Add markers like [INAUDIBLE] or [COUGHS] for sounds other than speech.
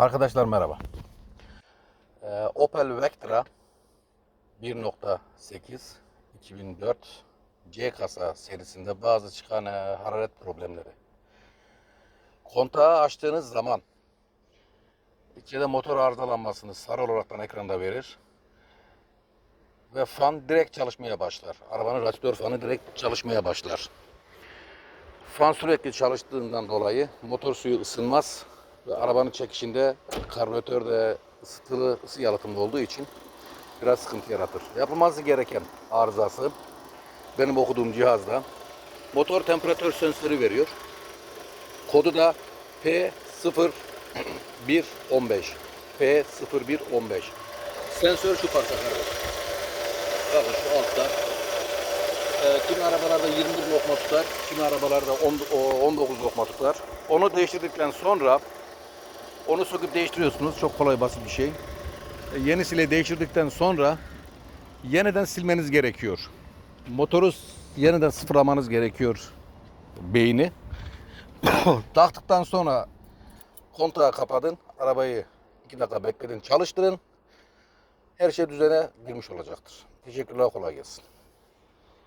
Arkadaşlar merhaba. Ee, Opel Vectra 1.8 2004 C kasa serisinde bazı çıkan e, hararet problemleri. Kontağı açtığınız zaman içeride motor arızalanmasını sarı olaraktan ekranda verir. Ve fan direkt çalışmaya başlar. Arabanın radyatör fanı direkt çalışmaya başlar. Fan sürekli çalıştığından dolayı motor suyu ısınmaz ve arabanın çekişinde karbüratör de ısıtılı ısı yalıtımlı olduğu için biraz sıkıntı yaratır. Yapılması gereken arızası benim okuduğum cihazda motor temperatur sensörü veriyor. Kodu da P0115. P0115. Sensör şu parça arkadaşlar. Bakın şu altta ee, kimi arabalarda 21 lokma tutar, kimi arabalarda 10, o- 19 lokma tutar. Onu değiştirdikten sonra onu söküp değiştiriyorsunuz. Çok kolay basit bir şey. E, Yenisiyle değiştirdikten sonra yeniden silmeniz gerekiyor. Motoru yeniden sıfırlamanız gerekiyor beyni. [COUGHS] Taktıktan sonra kontağı kapatın. Arabayı 2 dakika bekledin, çalıştırın. Her şey düzene girmiş olacaktır. Teşekkürler, kolay gelsin.